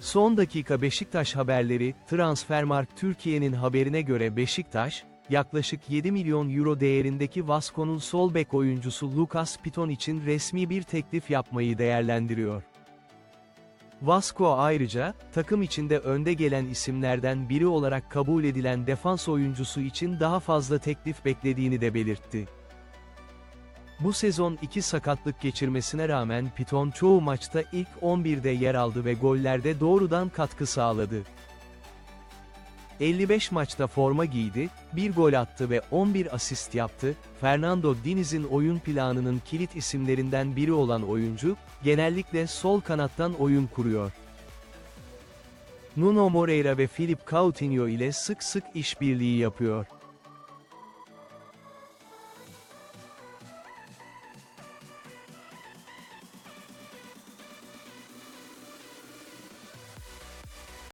Son dakika Beşiktaş haberleri, Transfermarkt Türkiye'nin haberine göre Beşiktaş, yaklaşık 7 milyon euro değerindeki Vasco'nun sol bek oyuncusu Lucas Piton için resmi bir teklif yapmayı değerlendiriyor. Vasco ayrıca, takım içinde önde gelen isimlerden biri olarak kabul edilen defans oyuncusu için daha fazla teklif beklediğini de belirtti. Bu sezon iki sakatlık geçirmesine rağmen Piton çoğu maçta ilk 11'de yer aldı ve gollerde doğrudan katkı sağladı. 55 maçta forma giydi, bir gol attı ve 11 asist yaptı. Fernando Diniz'in oyun planının kilit isimlerinden biri olan oyuncu, genellikle sol kanattan oyun kuruyor. Nuno Moreira ve Philip Coutinho ile sık sık işbirliği yapıyor.